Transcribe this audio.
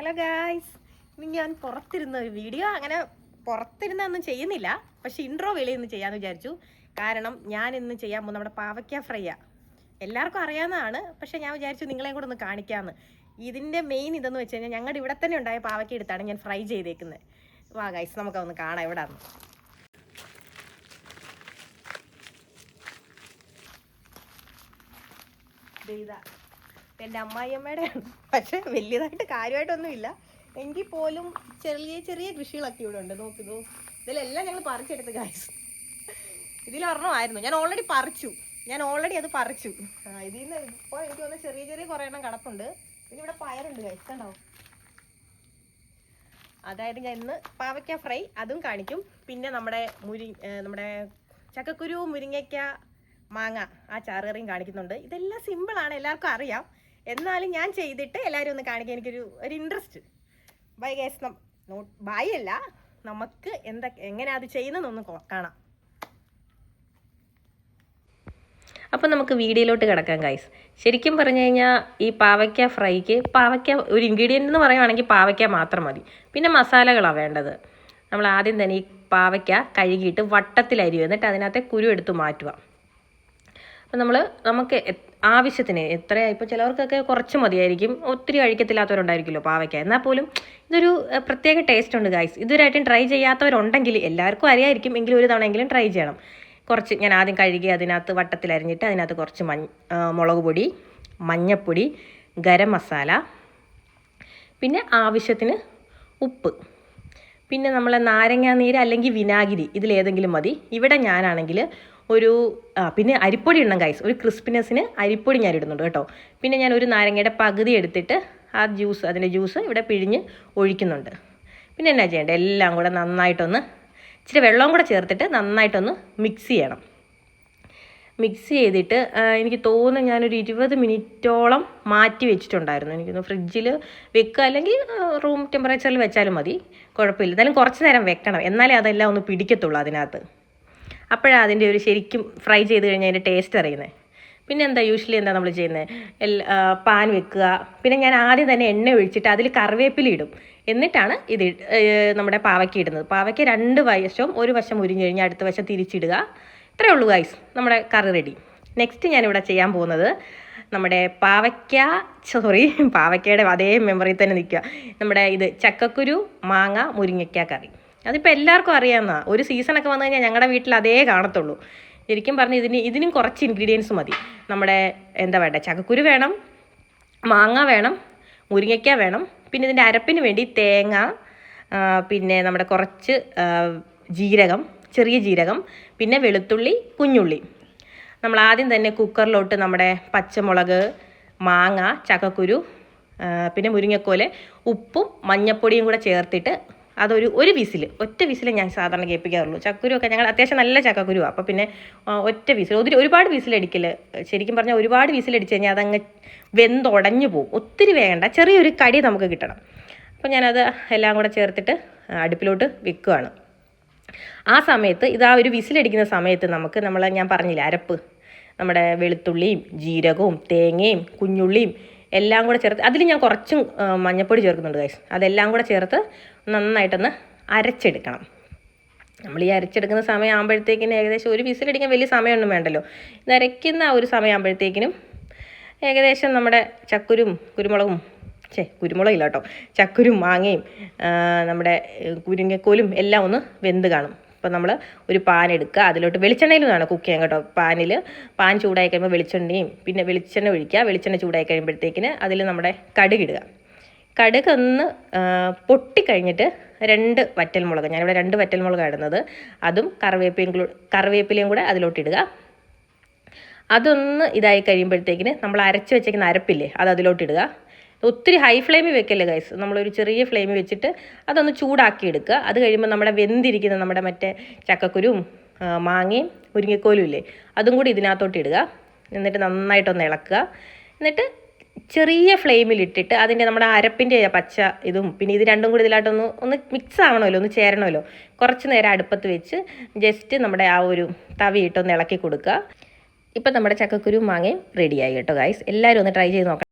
Hello guys ഞാൻ പുറത്തിരുന്ന ഒരു video അങ്ങനെ പുറത്തിരുന്നൊന്നും ചെയ്യുന്നില്ല. പക്ഷെ ഇൻട്രോ വെളിയിൽ നിന്ന് ചെയ്യാമെന്ന് വിചാരിച്ചു. കാരണം ഞാൻ ഇന്ന് ചെയ്യാൻ പോകുന്ന നമ്മുടെ പാവയ്ക്ക ഫ്രൈയാ. എല്ലാവർക്കും അറിയാവുന്നതാണ്. പക്ഷെ ഞാൻ വിചാരിച്ചു നിങ്ങളെയും കൂടെ ഒന്ന് കാണിക്കാമെന്ന് ഇതിന്റെ മെയിൻ ഇതെന്ന് വെച്ച് കഴിഞ്ഞാൽ ഞങ്ങളുടെ ഇവിടെ തന്നെ ഉണ്ടായ പാവയ്ക്ക എടുത്താണ് ഞാൻ ഫ്രൈ ചെയ്തേക്കുന്നത്. വാ ഗൈസ് നമുക്കൊന്ന് കാണാം ഇവിടെ ദേ ഇതാ. എന്റെ അമ്മായിയമ്മയുടെ പക്ഷെ വലിയതായിട്ട് കാര്യമായിട്ടൊന്നുമില്ല. എങ്കിൽ പോലും ചെറിയ ചെറിയ കൃഷികളൊക്കെ ഇവിടെ ഉണ്ട്. നോക്കിതോ ഇതിലെല്ലാം ഞങ്ങൾ പറിച്ചെടുത്ത് കാശ് ഇതിലൊരെണ്ണമായിരുന്നു ഞാൻ ഓൾറെഡി പറിച്ചു. ഞാൻ ഓൾറെഡി അത് പറിച്ചു. ഇതിൽ നിന്ന് ഇപ്പോൾ എനിക്ക് തോന്നുന്നു ചെറിയ ചെറിയ കുറേ എണ്ണം കിടപ്പുണ്ട്. പിന്നെ ഇവിടെ പയറുണ്ട് കഴിച്ച് കണ്ടോ? അതായത് ഞാൻ ഇന്ന് പാവയ്ക്ക ഫ്രൈ അതും കാണിക്കും. പിന്നെ നമ്മുടെ മുരി നമ്മുടെ ചക്കക്കുരു മുരിങ്ങയ്ക്ക മാങ്ങ ആ ചാറുകറിയും കാണിക്കുന്നുണ്ട്. ഇതെല്ലാം സിമ്പിളാണ് എല്ലാവർക്കും അറിയാം. എന്നാലും ഞാൻ ചെയ്തിട്ട് എല്ലാവരും ഒന്ന് കാണിക്കാൻ എനിക്കൊരു ഒരു ഇൻട്രസ്റ്റ് ബൈ ഗേസ് ബൈ അല്ല. നമുക്ക് എന്താ എങ്ങനെയാ അത് ചെയ്യുന്നതെന്നൊന്ന് കാണാം. അപ്പം നമുക്ക് വീഡിയോയിലോട്ട് കിടക്കാം ഗൈസ് ശരിക്കും പറഞ്ഞു കഴിഞ്ഞാൽ ഈ പാവയ്ക്ക ഫ്രൈക്ക് പാവയ്ക്ക ഒരു ഇൻഗ്രീഡിയന്റ് എന്ന് പറയുവാണെങ്കിൽ പാവയ്ക്ക മാത്രം മതി. പിന്നെ മസാലകളാണ് വേണ്ടത്. നമ്മൾ ആദ്യം തന്നെ ഈ പാവയ്ക്ക കഴുകിയിട്ട് വട്ടത്തിലരി എന്നിട്ട് അതിനകത്തെ കുരു എടുത്ത് മാറ്റുക. അപ്പം നമ്മൾ നമുക്ക് ആവശ്യത്തിന് എത്രയാ ഇപ്പോൾ ചിലവർക്കൊക്കെ കുറച്ച് മതിയായിരിക്കും. ഒത്തിരി കഴിക്കത്തില്ലാത്തവരുണ്ടായിരിക്കുമല്ലോ പാവയ്ക്ക. എന്നാൽ പോലും ഇതൊരു പ്രത്യേക ടേസ്റ്റ് ഉണ്ട് ഗൈസ് ഇതുവരെയായിട്ടും ട്രൈ ചെയ്യാത്തവരുണ്ടെങ്കിൽ എല്ലാവർക്കും അറിയായിരിക്കും എങ്കിലും ഒരു തവണയെങ്കിലും ട്രൈ ചെയ്യണം. കുറച്ച് ഞാൻ ആദ്യം കഴുകി അതിനകത്ത് വട്ടത്തിൽ അരിഞ്ഞിട്ട് അതിനകത്ത് കുറച്ച് മഞ്ഞ മുളക് പൊടി മഞ്ഞപ്പൊടി ഗരം മസാല പിന്നെ ആവശ്യത്തിന് ഉപ്പ്. പിന്നെ നമ്മളെ നാരങ്ങാനീര് അല്ലെങ്കിൽ വിനാഗിരി ഇതിലേതെങ്കിലും മതി. ഇവിടെ ഞാനാണെങ്കിൽ ഒരു പിന്നെ അരിപ്പൊടി ഇടണം ഗൈസ് ഒരു ക്രിസ്പിനെസ്സിന് അരിപ്പൊടി ഞാൻ ഇടുന്നുണ്ട് കേട്ടോ. പിന്നെ ഞാൻ ഒരു നാരങ്ങയുടെ പകുതി എടുത്തിട്ട് ആ ജ്യൂസ് അതിന്റെ ജ്യൂസ് ഇവിടെ പിഴിഞ്ഞ് ഒഴിക്കുന്നുണ്ട്. പിന്നെ എന്നാ ചെയ്യേണ്ടത് എല്ലാം കൂടെ നന്നായിട്ടൊന്ന് ഇച്ചിരി വെള്ളവും കൂടെ ചേർത്തിട്ട് നന്നായിട്ടൊന്ന് മിക്സ് ചെയ്യണം. മിക്സ് ചെയ്തിട്ട് എനിക്ക് തോന്നുന്നു ഞാനൊരു ഇരുപത് മിനിറ്റോളം മാറ്റി വെച്ചിട്ടുണ്ടായിരുന്നു. എനിക്കൊന്ന് ഫ്രിഡ്ജിൽ വെക്കുക അല്ലെങ്കിൽ റൂം ടെമ്പറേച്ചറിൽ വെച്ചാലും മതി. കുഴപ്പമില്ല. എന്തായാലും കുറച്ച് നേരം വെക്കണം. എന്നാലേ അതെല്ലാം ഒന്ന് പിടിക്കത്തുള്ളൂ അതിനകത്ത്. അപ്പോഴാണ് അതിന്റെ ഒരു ശരിക്കും ഫ്രൈ ചെയ്ത് കഴിഞ്ഞാൽ അതിന്റെ ടേസ്റ്റ് അറിയുന്നത് പിന്നെ എന്താ യൂഷ്വലി എന്താ നമ്മൾ ചെയ്യുന്നത് എല്ലാ പാൻ വെക്കുക. പിന്നെ ഞാൻ ആദ്യം തന്നെ എണ്ണ ഒഴിച്ചിട്ട് അതിൽ കറിവേപ്പില ഇടും. എന്നിട്ടാണ് ഇത് നമ്മുടെ പാവയ്ക്ക ഇടുന്നത്. പാവയ്ക്ക രണ്ട് വശവും ഒരു വശം ഉരിഞ്ഞു കഴിഞ്ഞാൽ അടുത്ത വശം തിരിച്ചിടുക. ഇത്രയേ ഉള്ളൂ ഗൈസ് നമ്മുടെ കറി റെഡി നെക്സ്റ്റ് ഞാനിവിടെ ചെയ്യാൻ പോകുന്നത് നമ്മുടെ പാവയ്ക്ക സോറി പാവയ്ക്കയുടെ അതേ മെമ്മറിയിൽ തന്നെ നിൽക്കുക. നമ്മുടെ ഇത് ചക്കക്കുരു മാങ്ങ മുരിങ്ങയ്ക്ക കറി. അതിപ്പോൾ എല്ലാവർക്കും അറിയാവുന്നതാണ് ഒരു സീസണൊക്കെ വന്നു കഴിഞ്ഞാൽ ഞങ്ങളുടെ വീട്ടിൽ അതേ കാണത്തുള്ളൂ. ശരിക്കും പറഞ്ഞ് ഇതിന് ഇതിനും കുറച്ച് ഇൻഗ്രീഡിയൻസ് മതി. നമ്മുടെ എന്താ വേണ്ട? ചക്കക്കുരു വേണം മാങ്ങ വേണം മുരിങ്ങയ്ക്ക വേണം പിന്നെ ഇതിന്റെ അരപ്പിന് വേണ്ടി തേങ്ങ പിന്നെ നമ്മുടെ കുറച്ച് ജീരകം ചെറിയ ജീരകം പിന്നെ വെളുത്തുള്ളി കുഞ്ഞുള്ളി. നമ്മൾ ആദ്യം തന്നെ കുക്കറിലോട്ട് നമ്മുടെ പച്ചമുളക് മാങ്ങ ചക്കക്കുരു പിന്നെ മുരിങ്ങക്കോൽ ഉപ്പും മഞ്ഞപ്പൊടിയും കൂടെ ചേർത്തിട്ട് അതൊരു ഒരു വിസിൽ ഒറ്റ വിസിൽ ഞാൻ സാധാരണ കേൾപ്പിക്കാറുള്ളൂ. ചക്കുരു ഒക്കെ ഞങ്ങൾ അത്യാവശ്യം നല്ല ചക്കക്കുരുവാണ് അപ്പോൾ പിന്നെ ഒറ്റ വിസിൽ ഒത്തിരി ഒരുപാട് വിസിലടിക്കൽ ശരിക്കും പറഞ്ഞാൽ ഒരുപാട് വിസിലടിച്ച് കഴിഞ്ഞാൽ അതങ്ങ് വെന്തുടഞ്ഞു പോകും ഒത്തിരി വേണ്ട ചെറിയൊരു കടി നമുക്ക് കിട്ടണം. അപ്പോൾ ഞാനത് എല്ലാം കൂടെ ചേർത്തിട്ട് അടുപ്പിലോട്ട് വെക്കുകയാണ് ആ സമയത്ത് ഇത് ആ ഒരു വിസിലടിക്കുന്ന സമയത്ത് നമുക്ക് നമ്മൾ ഞാൻ പറഞ്ഞില്ല അരപ്പ്. നമ്മുടെ വെളുത്തുള്ളിയും ജീരകവും തേങ്ങയും കുഞ്ഞുള്ളിയും എല്ലാം കൂടെ ചേർത്ത് അതിൽ ഞാൻ കുറച്ചും മഞ്ഞപ്പൊടി ചേർക്കുന്നുണ്ട് ഗൈസ് അതെല്ലാം കൂടെ ചേർത്ത് നന്നായിട്ടൊന്ന് അരച്ചെടുക്കണം. നമ്മൾ ഈ അരച്ചെടുക്കുന്ന സമയമാകുമ്പോഴത്തേക്കിനും ഏകദേശം ഒരു വിസിലടിക്കാൻ വലിയ സമയമൊന്നും വേണ്ടല്ലോ. ഇത് അരയ്ക്കുന്ന ഒരു സമയമാകുമ്പോഴത്തേക്കിനും ഏകദേശം നമ്മുടെ ചക്കുരും കുരുമുളകും ചേ കുരുമുളക് ഇല്ല കേട്ടോ. ചക്കുരും മാങ്ങയും നമ്മുടെ കുരുങ്ങക്കോലും എല്ലാം ഒന്ന് വെന്ത് കാണും. അപ്പോൾ നമ്മൾ ഒരു പാൻ എടുക്കുക. അതിലോട്ട് വെളിച്ചെണ്ണയിൽ നിന്നാണ് കുക്ക് ചെയ്യാൻ കേട്ടോ. പാനിൽ പാൻ ചൂടായി കഴിയുമ്പോൾ വെളിച്ചെണ്ണയും പിന്നെ വെളിച്ചെണ്ണ ഒഴിക്കുക. വെളിച്ചെണ്ണ ചൂടായി കഴിയുമ്പോഴത്തേക്കിന് അതിൽ നമ്മുടെ കടുകിടുക കടുക് ഒന്ന് ആ, പൊട്ടിക്കഴിഞ്ഞിട്ട് രണ്ട് വറ്റൽമുളക് ഞാനിവിടെ രണ്ട് വറ്റൽമുളകാണ് ഇടുന്നത്. അതും കറിവേപ്പിലയും കറിവേപ്പിലയും കൂടെ അതിലോട്ടിടുക അതൊന്ന് ഇതായി കഴിയുമ്പോഴത്തേക്കിന് നമ്മൾ അരച്ച് വെച്ചേക്കുന്ന അരപ്പില്ലേ അത് അതിലോട്ടിടുക ഒത്തിരി ഹൈ ഫ്ലെയിമിൽ വെക്കല്ലേ ഗൈസ് നമ്മളൊരു ചെറിയ ഫ്ലെയിമിൽ വെച്ചിട്ട് അതൊന്ന് ചൂടാക്കി എടുക്കുക അത് കഴിയുമ്പോൾ നമ്മുടെ വെന്തിരിക്കുന്ന നമ്മുടെ മറ്റേ ചക്കക്കുരും മാങ്ങയും മുരിങ്ങക്കോലും ഇല്ലേ? അതും കൂടി ഇതിനകത്തോട്ട് ഇടുക. എന്നിട്ട് നന്നായിട്ടൊന്ന് ഇളക്കുക. എന്നിട്ട് ചെറിയ ഫ്ലെയിമിൽ ഇട്ടിട്ട് അതിന്റെ നമ്മുടെ അരപ്പിന്റെ പച്ച ഇതും പിന്നെ ഇത് രണ്ടും കൂടി ഇതിലായിട്ടൊന്ന് ഒന്ന് മിക്സ് ആവണമല്ലോ ഒന്ന് ചേരണമല്ലോ. കുറച്ച് നേരം അടുപ്പത്ത് വെച്ച് ജസ്റ്റ് നമ്മുടെ ആ ഒരു തവിയിട്ടൊന്ന് ഇളക്കി കൊടുക്കുക. ഇപ്പം നമ്മുടെ ചക്കക്കുരു മാങ്ങയും റെഡിയായി കേട്ടോ ഗൈസ് എല്ലാവരും ഒന്ന് ട്രൈ ചെയ്ത് നോക്കണം.